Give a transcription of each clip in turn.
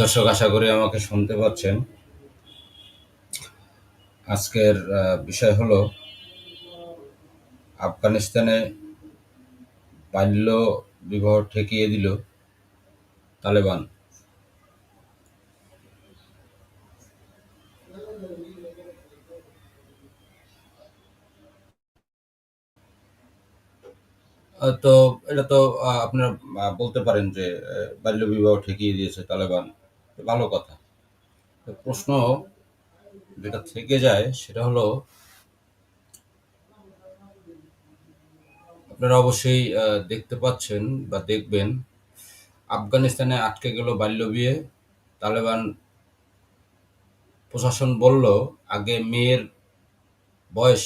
দর্শক আশা করি আমাকে শুনতে পাচ্ছেন। আজকের বিষয় হলো আফগানিস্তানে বাল্য বিবাহ ঠেকিয়ে দিল তালেবান। তো এটা তো আপনারা বলতে পারেন যে আহ, বাল্য বিবাহ ঠেকিয়ে দিয়েছে তালেবান। ভালো কথা। প্রশ্ন যেটা থেকে যায় সেটা হলো আপনারা অবশ্যই দেখতে পাচ্ছেন বা দেখবেন আফগানিস্তানে আটকে গেল বাল্য বিয়ে। তালেবান প্রশাসন বলল আগে মেয়ের বয়স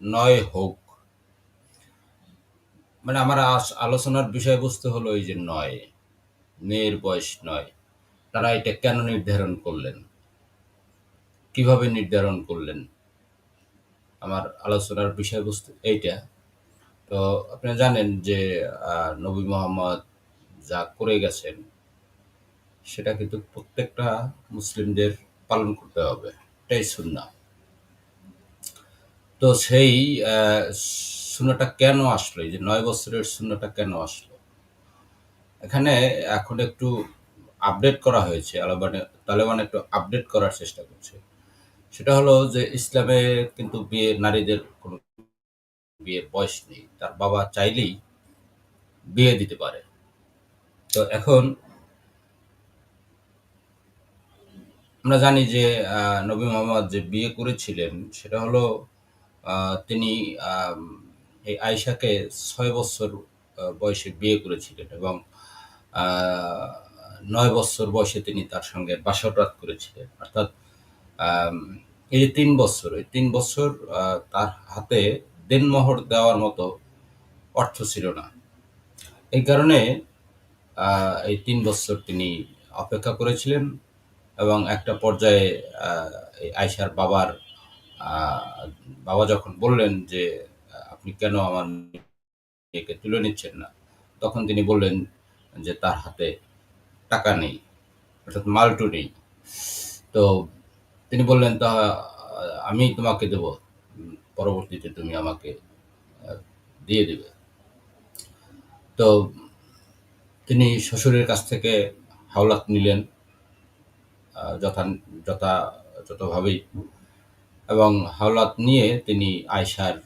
নয় হোক। মানে আমার আলোচনার বিষয়বস্তু হলো এই যে নয়। মেয়ের বয়স নয়। তারা এটা কেন নির্ধারণ করলেন? কীভাবে নির্ধারণ করলেন? আমার আলোচনার বিষয়বস্তু এইটা। তো আপনি জানেন যে নবী মোহাম্মদ যা করে গেছেন, সেটা কিন্তু প্রত্যেকটা মুসলিমদের পালন করতে হবে। এটাই সুন্না তো সেই সুন্নাটা কেন আসলো? এই যে নয় বছরের সুন্নাটা কেন আসলো? এখানে এখন একটু আপডেট করা হয়েছে, আলাবানে, তালেবান একটু আপডেট করার চেষ্টা করছে। সেটা হলো যে ইসলামে কিন্তু বিয়ে, নারীদের কোনো বিয়ের বয়স নেই। তার বাবা চাইলেই বিয়ে দিতে পারে। তো এখন আমরা জানি যে নবী মোহাম্মদ যে বিয়ে করেছিলেন, সেটা হলো তিনি এই আয়েশাকে ছয় বছর বয়সে বিয়ে করেছিলেন এবং নয় বছর বয়সে তিনি তার সঙ্গে বাসরাত করেছিলেন। অর্থাৎ এই তিন বছর, এই তিন বছর তার হাতে দেনমোহর দেওয়ার মতো অর্থ ছিল না। এই কারণে এই তিন বছর তিনি অপেক্ষা করেছিলেন এবং একটা পর্যায়ে আয়সার বাবার বাবা যখন বললেন যে আপনি কেন আমার মেয়েকে তুলে নিচ্ছেন না? তখন তিনি বললেন যে তার হাতে টাকা নেই, অর্থাৎ মালটু নেই। তো তিনি বললেন, তা, আমি তোমাকে দেব, পরবর্তীতে তুমি আমাকে দিয়ে দেবে। তো তিনি শ্বশুরের কাছ থেকে হাওলাত নিলেন যথা যথাযথভাবেই এবং হাওলাত নিয়ে তিনি আয়সার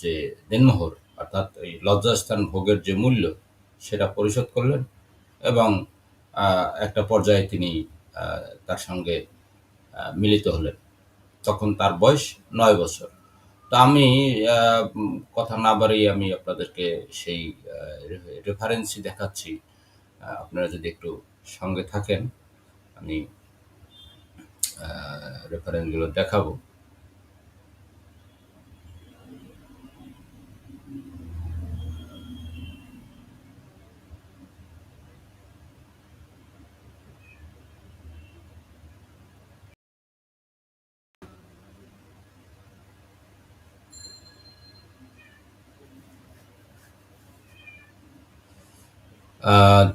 যে দেনমোহর, অর্থাৎ এই লজ্জাস্থান ভোগের যে মূল্য, সেটা পরিশোধ করলেন এবং একটা পর্যায়ে তিনি তার সঙ্গে মিলিত হলেন। তখন তার বয়স নয় বছর। তো আমি কথা না বাড়িয়ে আমি আপনাদেরকে সেই রেফারেন্সই দেখাচ্ছি। আপনারা যদি একটু সঙ্গে থাকেন, আমি রেফারেন্সগুলো দেখাবো।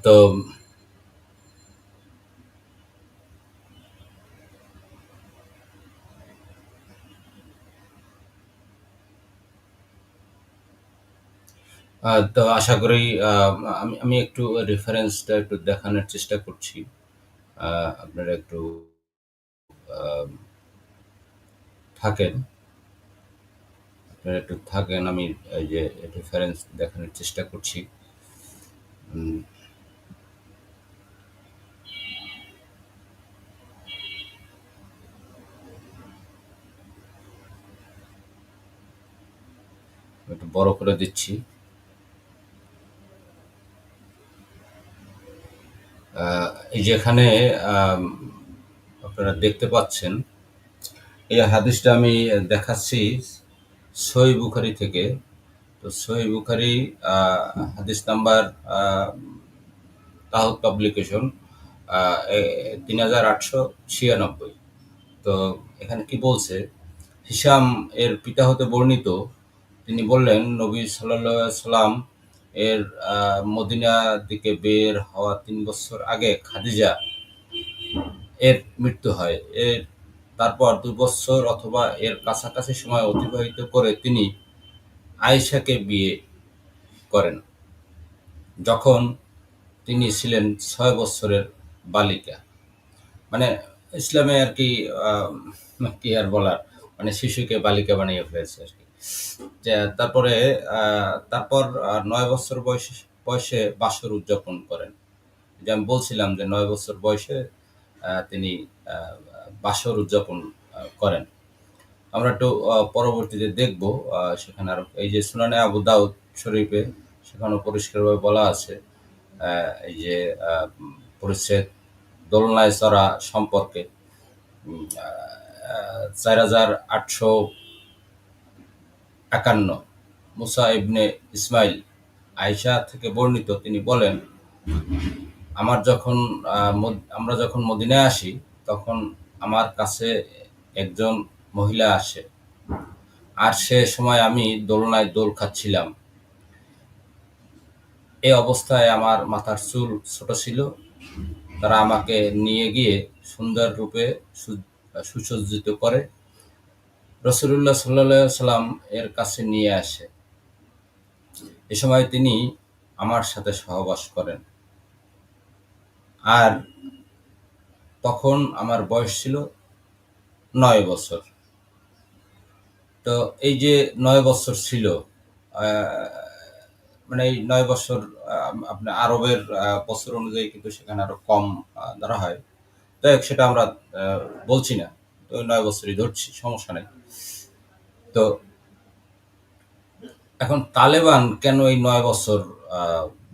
তো তো আশা করি আমি আমি একটু রেফারেন্সটা একটু দেখানোর চেষ্টা করছি। আপনারা একটু থাকেন। আপনারা একটু থাকেন, আমি এই যে রেফারেন্স দেখানোর চেষ্টা করছি। একটু বড় করে দিচ্ছি। এই যে এখানে আম, আপনারা দেখতে পাচ্ছেন এই হাদিসটা আমি দেখাচ্ছি সই বুখারি থেকে। তো সই বুখারি হাদিস নাম্বার তাহুদ পাবলিকেশন তিন হাজার আটশো ছিয়ানব্বই। তো এখানে কি বলছে? হিসাম এর পিতা হতে বর্ণিত, তিনি বললেন, নবী সাল্লাম এর মদিনা দিকে বের হওয়া তিন বছর আগে খাদিজা এর মৃত্যু হয়। এর, তারপর দুই বছর অথবা এর কাছাকাছি সময় অতিবাহিত করে তিনি আয়েশাকে বিয়ে করেন, যখন তিনি ছিলেন ছয় বছরের বালিকা। মানে ইসলামে আর কি কি আর বলার মানে শিশুকে বালিকা বানিয়ে ফেলেছে আর কি। তারপরে তারপর নয় বছর বয়সে বয়সে বাসর উদযাপন করেন। যে আমি বলছিলাম যে নয় বছর বয়সে তিনি বাসর উদযাপন করেন। আমরা একটু পরবর্তীতে দেখব সেখানে আর, এই যে সুনানে আবু দাউদ শরীফে সেখানেও পরিষ্কারভাবে বলা আছে এই যে পরিচ্ছেদ দোলনায় চড়া সম্পর্কে চার হাজার আটশো একান্ন মুসা ইবনে ইসমাইল আয়শা থেকে বর্ণিত, তিনি বলেন, আমার যখন আমরা যখন মদিনায় আসি, তখন আমার কাছে একজন মহিলা আসে। আর সে সময় আমি দোলনায় দোল খাচ্ছিলাম। এই অবস্থায় আমার মাথার চুল ছোট ছিল। তারা আমাকে নিয়ে গিয়ে সুন্দর রূপে সুসজ্জিত করে। রসুল্লাহ সাল্লাহ সাল্লাম এর কাছে নিয়ে আসে। এ সময় তিনি আমার সাথে সহবাস করেন। আর তখন আমার বয়স ছিল নয় বছর। তো এই যে নয় বছর ছিল মানে এই নয় বছর আপনার আরবের বছর অনুযায়ী কিন্তু সেখানে আরও কম ধরা হয়। যাই হোক, সেটা আমরা বলছি না। তো নয় বছরই ধরছি, সমস্যা নেই। তো এখন তালেবান কেন এই নয় বছর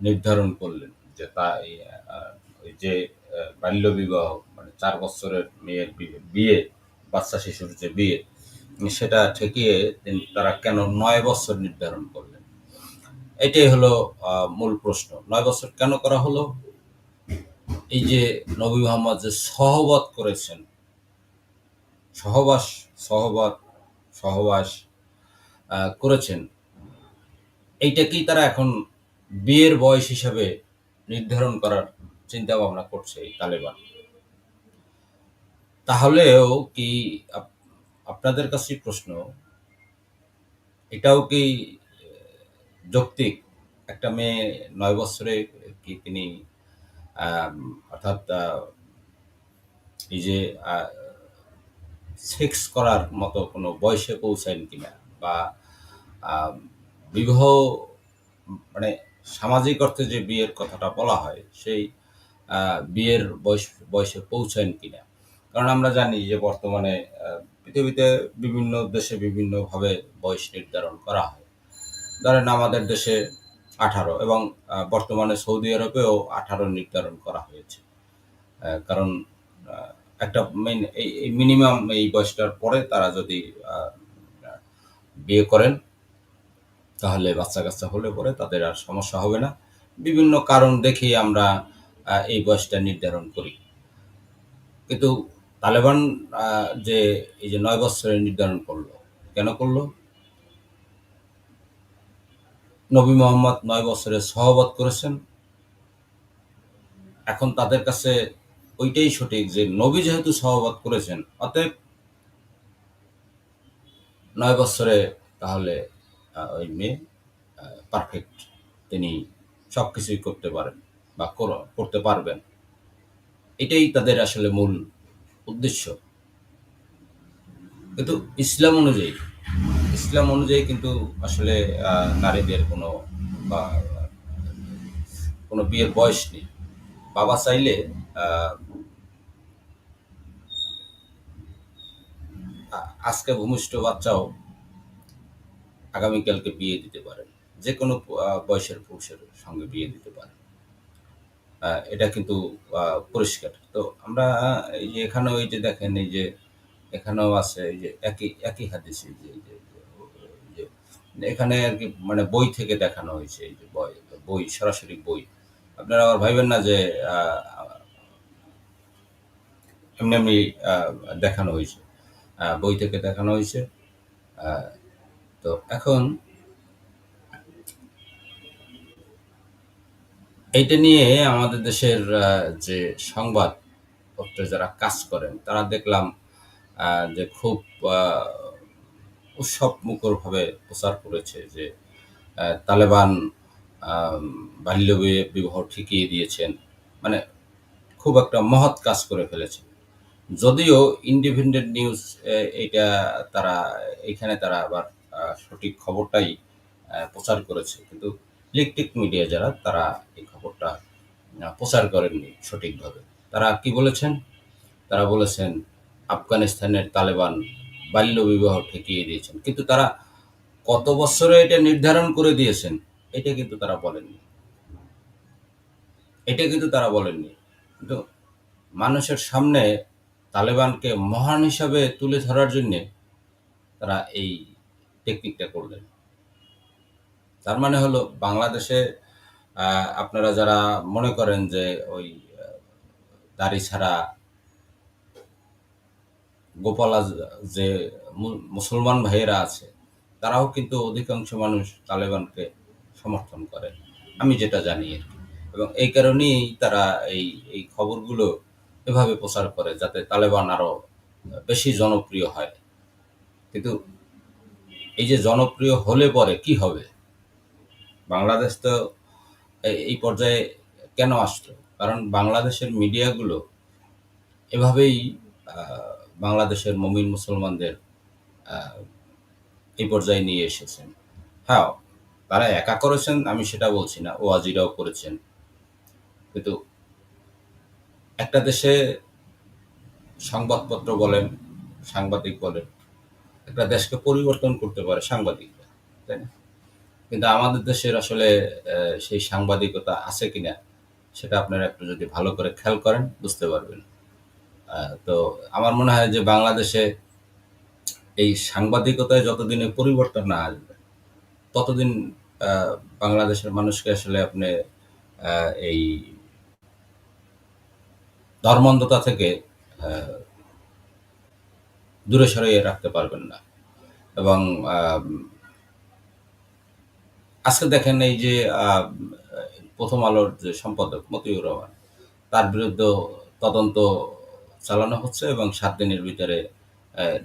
নির্ধারণ করলেন? যে তা যে বাল্য বিবাহ মানে চার বছরের মেয়ের বিয়ে, বাচ্চা শিশুর যে বিয়ে সেটা ঠেকিয়ে তারা কেন নয় বছর নির্ধারণ করলেন? এটাই হলো মূল প্রশ্ন। নয় বছর কেন করা হলো? এই যে নবী মোহাম্মদ যে সহবত করেছেন, সহবাস, সহবত, সহবাস করেছেন এইটাকেই তারা এখন বিয়ের বয়স হিসাবে নির্ধারণ করার চিন্তা ভাবনা করছে এই তালেবান? তাহলেও কি আপনাদের কাছে প্রশ্ন, এটাও কি যৌক্তিক? একটা মেয়ে নয় বছরে কি তিনি অর্থাৎ যে সেক্স করার মতো কোনো বয়সে পৌঁছায়ন কিনা? বা বিবাহ মানে সামাজিক অর্থে যে বিয়ের কথাটা বলা হয়, সেই বিয়ের বয়স, বয়সে পৌঁছায়ন কিনা? কারণ আমরা জানি যে বর্তমানে পৃথিবীতে বিভিন্ন দেশে বিভিন্নভাবে বয়স নির্ধারণ করা হয়। ধরেন আমাদের দেশে আঠারো এবং বর্তমানে সৌদি আরবেও আঠারো নির্ধারণ করা হয়েছে। কারণ একটা মেন- এই মিনিমাম এই বয়সটার পরে তারা যদি বিয়ে করেন, তাহলে বাচ্চা কাচ্চা হলে পরে তাদের আর সমস্যা হবে না। বিভিন্ন কারণ দেখেই আমরা এই বয়সটা নির্ধারণ করি। কিন্তু তালেবান যে এই যে নয় বছরের নির্ধারণ করল, কেন করল? নবী মোহাম্মদ নয় বছরে সহবত করেছেন। এখন তাদের কাছে ওইটাই সঠিক যে নবী যেহেতু সহবত করেছেন, অতএব নয় বছরে তাহলে ওই মেয়ে পারফেক্ট তিনি সব কিছুই করতে পারেন বা কর- করতে পারবেন। এটাই তাদের আসলে মূল উদ্দেশ্য। কিন্তু ইসলাম অনুযায়ী ইসলাম অনুযায়ী কিন্তু আসলে নারীদের কোনো, বা, কোনো বিয়ের বয়স নেই। বাবা চাইলে আজকে ভূমিষ্ঠ বাচ্চাও আগামীকালকে বিয়ে দিতে পারেন। যে কোনো বয়সের পুরুষের সঙ্গে বিয়ে দিতে পারেন। এটা কিন্তু পরিষ্কার। তো আমরা এই যে এখানেও এই যে দেখেন, এই যে এখানেও আছে, এই যে একই একই হাদিস যে এখানে আর কি মানে বই থেকে দেখানো হয়েছে, এই যে বই বই, সরাসরি বই। আপনারা আবার ভাইবেন না যে এমনি এমনি দেখানো হয়েছে। বই থেকে দেখানো হয়েছে। তো এখন এইটা নিয়ে আমাদের দেশের যে সংবাদ পত্রে যারা কাজ করেন, তারা দেখলাম যে খুব উৎসব মুখরভাবে প্রচার করেছে যে তালেবান বাল্য বিবাহ ঠিকিয়ে দিয়েছেন। মানে খুব একটা মহৎ কাজ করে ফেলেছে যদিও ইন্ডিপেন্ডেন্ট নিউজ এটা তারা, এখানে তারা আবার সঠিক খবরটাই প্রচার করেছে। কিন্তু ইলেকট্রিক মিডিয়া যারা, তারা এই খবরটা প্রচার করেননি সঠিকভাবে। তারা কি বলেছেন? তারা বলেছেন, আফগানিস্তানের তালেবান বাল্য বিবাহ ঠেকিয়ে দিয়েছেন। কিন্তু তারা কত বছরে এটা নির্ধারণ করে দিয়েছেন, এটা কিন্তু তারা বলেননি। এটা কিন্তু তারা বলেননি। কিন্তু মানুষের সামনে তালেবানকে মহান হিসাবে তুলে ধরার জন্যে তারা এই টেকনিকটা করলেন। তার মানে হলো বাংলাদেশে আপনারা যারা মনে করেন যে ওই দাড়ি ছাড়া গোপালা যে মুসলমান ভাইয়েরা আছে, তারাও কিন্তু অধিকাংশ মানুষ তালেবানকে সমর্থন করে। আমি যেটা জানি আর কি। এবং এই কারণেই তারা এই এই খবরগুলো এভাবে প্রচার করে যাতে তালেবান আরও বেশি জনপ্রিয় হয়। কিন্তু এই যে জনপ্রিয় হলে পরে কি হবে? বাংলাদেশ তো এই পর্যায়ে কেন আসলো? কারণ বাংলাদেশের মিডিয়াগুলো এভাবেই বাংলাদেশের মমিন মুসলমানদের এই পর্যায়ে নিয়ে এসেছেন। হ্যাঁ তারা একা করেছেন, আমি সেটা বলছি না, ওয়াজিরাও করেছেন। কিন্তু একটা দেশে সংবাদপত্র বলেন, সাংবাদিক বলেন, একটা দেশকে পরিবর্তন করতে পারে সাংবাদিকরা, তাই না? কিন্তু আমাদের দেশের আসলে সেই সাংবাদিকতা আছে কিনা, সেটা আপনারা একটু যদি ভালো করে খেয়াল করেন, বুঝতে পারবেন। তো আমার মনে হয় যে বাংলাদেশে এই সাংবাদিকতায় যতদিনে পরিবর্তন না আসবে, ততদিন বাংলাদেশের মানুষকে আসলে আপনি এই ধর্মান্ধতা থেকে দূরে সরিয়ে রাখতে পারবেন না। এবং আজকে দেখেন এই যে প্রথম আলোর যে সম্পাদক মতিউর রহমান, তার বিরুদ্ধে তদন্ত চালানো হচ্ছে এবং সাত দিনের ভিতরে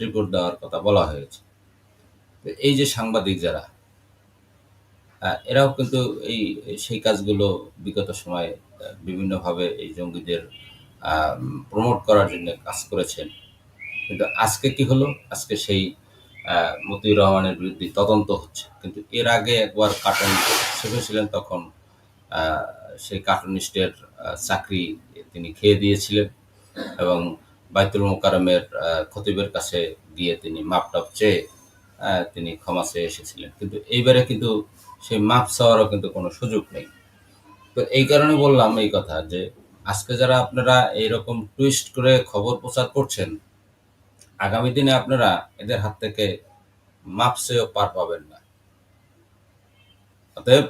রিপোর্ট দেওয়ার কথা বলা হয়েছে। এই যে সাংবাদিক যারা এরাও কিন্তু এই, সেই কাজগুলো বিগত সময়ে বিভিন্নভাবে এই জঙ্গিদের প্রমোট করার জন্য কাজ করেছেন। কিন্তু আজকে কি হলো? আজকে সেই মতিউর রহমানের বিরুদ্ধে তদন্ত হচ্ছে। কিন্তু এর আগে একবার কার্টুন ছেপেছিলেন তখন সেই কার্টুনিস্টের চাকরি তিনি খেয়ে দিয়েছিলেন এবং বাইতুল মোকারমের খতিবের কাছে গিয়ে তিনি মাপ টাপ চেয়ে তিনি ক্ষমা চেয়ে এসেছিলেন। কিন্তু এইবারে কিন্তু সেই মাপ চাওয়ারও কিন্তু কোনো সুযোগ নেই। তো এই কারণে বললাম এই কথা যে, আজকে যারা আপনারা এইরকম টুইস্ট করে খবর প্রচার করছেন আগামী দিনে আপনারা এদের হাত থেকে মাপসেও পার পাবেন না। অতএব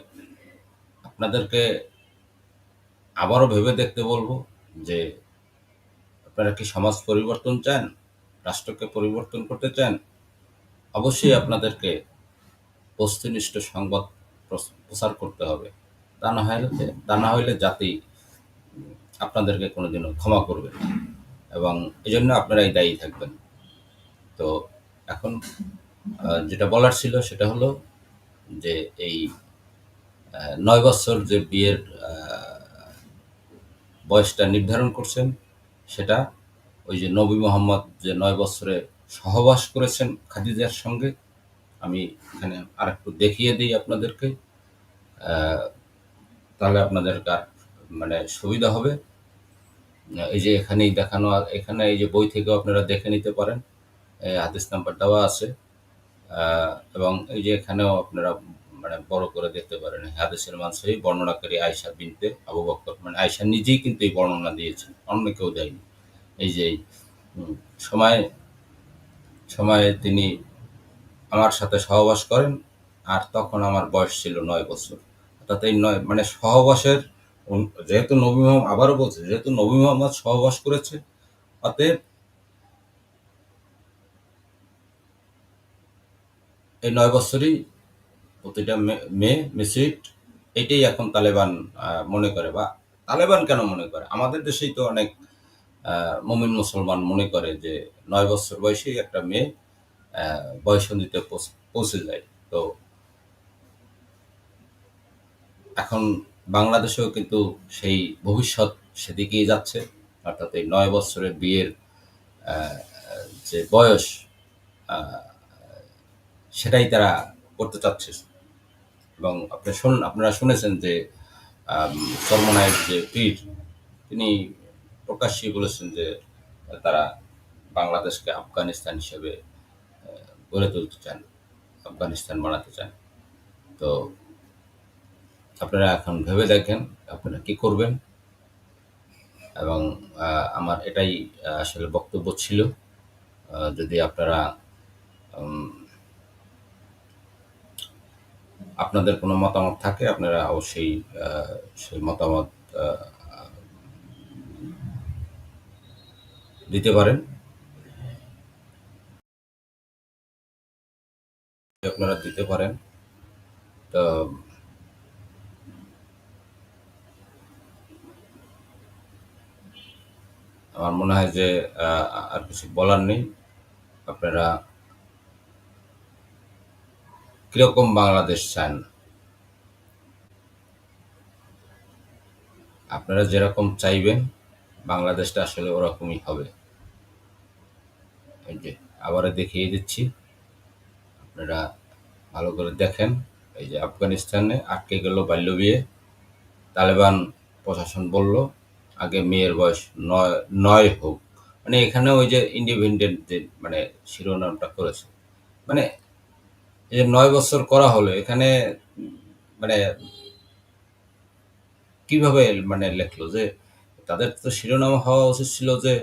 আপনাদেরকে আবারও ভেবে দেখতে বলব যে আপনারা কি সমাজ পরিবর্তন চান, রাষ্ট্রকে পরিবর্তন করতে চান? অবশ্যই আপনাদেরকে বস্তুনিষ্ঠ সংবাদ প্রচার করতে হবে। তা না হলে, তা না হলে জাতি আপনাদেরকে কোনোদিনও ক্ষমা করবে এবং এই জন্য আপনারাই দায়ী থাকবেন। তো এখন যেটা বলার ছিল সেটা হলো যে এই নয় বছর যে বিয়ের বয়সটা নির্ধারণ করছেন, সেটা ওই যে নবী মোহাম্মদ যে নয় বছরে সহবাস করেছেন খাদিজার সঙ্গে, আমি এখানে আর একটু দেখিয়ে দিই আপনাদেরকে তাহলে আপনাদের কার মানে সুবিধা হবে। এই যে এখানেই দেখানো, এখানে এই যে বই থেকেও আপনারা দেখে নিতে পারেন। হাদিস নাম্বার দেওয়া আছে। এবং এই যে এখানেও আপনারা মানে বড় করে দেখতে পারেন হাদিসের মানসই বর্ণনাকারী আয়সা বিনতে আবু বকর। মানে আয়সা নিজেই কিন্তু এই বর্ণনা দিয়েছেন, অন্য কেউ দেয়নি। এই যে সময়, সময়ে তিনি আমার সাথে সহবাস করেন, আর তখন আমার বয়স ছিল নয় বছর। অর্থাৎ এই নয় মানে সহবাসের যেহেতু নবী মোহাম্মদ, আবারও বলছে, যেহেতু নবী মোহাম্মদ সহবাস করেছে, অতএব এই নয় বছরই প্রতিটা মেয়ে মিসিট এটাই এখন তালেবান মনে করে বা তালেবান কেন মনে করে? আমাদের দেশেই তো অনেক মুমিন মুসলমান মনে করে যে নয় বছর বয়সেই একটা মেয়ে বয়সন্ধিতে পৌঁছ- যায়। তো এখন বাংলাদেশেও কিন্তু সেই ভবিষ্যৎ সেদিকেই যাচ্ছে, অর্থাৎ এই নয় বছরের বিয়ের যে বয়স সেটাই তারা করতে চাচ্ছে। এবং আপনি শুন, আপনারা শুনেছেন যে চরমনায়ের যে পীর, তিনি প্রকাশ্যেই বলেছেন যে তারা বাংলাদেশকে আফগানিস্তান হিসেবে গড়ে তুলতে চান, আফগানিস্তান বানাতে চান। তো আপনারা এখন ভেবে দেখেন, আপনারা কি করবেন। এবং আমার এটাই আসলে বক্তব্য ছিল। যদি আপনারা আপনাদের কোনো মতামত থাকে, আপনারা অবশ্যই সেই মতামত দিতে পারেন। আপনারা দিতে পারেন। তো আমার মনে হয় যে আর কিছু বলার নেই। আপনারা কীরকম বাংলাদেশ চান? আপনারা যেরকম চাইবেন, বাংলাদেশটা আসলে ওরকমই হবে। এই যে দেখিয়ে দিচ্ছি। আপনারা ভালো করে দেখেন। এই যে আফগানিস্তানে আটকে গেল বাল্য বিয়ে তালেবান প্রশাসন বলল, আগে মেয়ের বয়স নয় নয় হোক। মানে এখানে ওই যে ইন্ডিপেন্ডেন্ট মানে শিরোনামটা করেছে। মানে এই যে নয় বছর করা হলো, এখানে মানে কীভাবে মানে লেখলো যে তাদের তো শিরোনাম হওয়া উচিত ছিল যে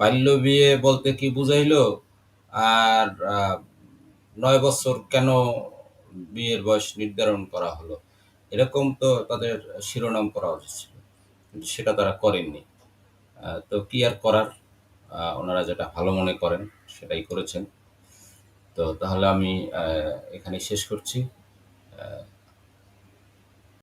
বাল্য বিয়ে বলতে কি বুঝাইলো? আর নয় বছর কেন বিয়ের বয়স নির্ধারণ করা হলো? এরকম তো তাদের শিরোনাম করা উচিত ছিল, কিন্তু সেটা তারা করেননি। তো কি আর করার? ওনারা যেটা ভালো মনে করেন সেটাই করেছেন। তো তাহলে আমি এখানে শেষ করছি।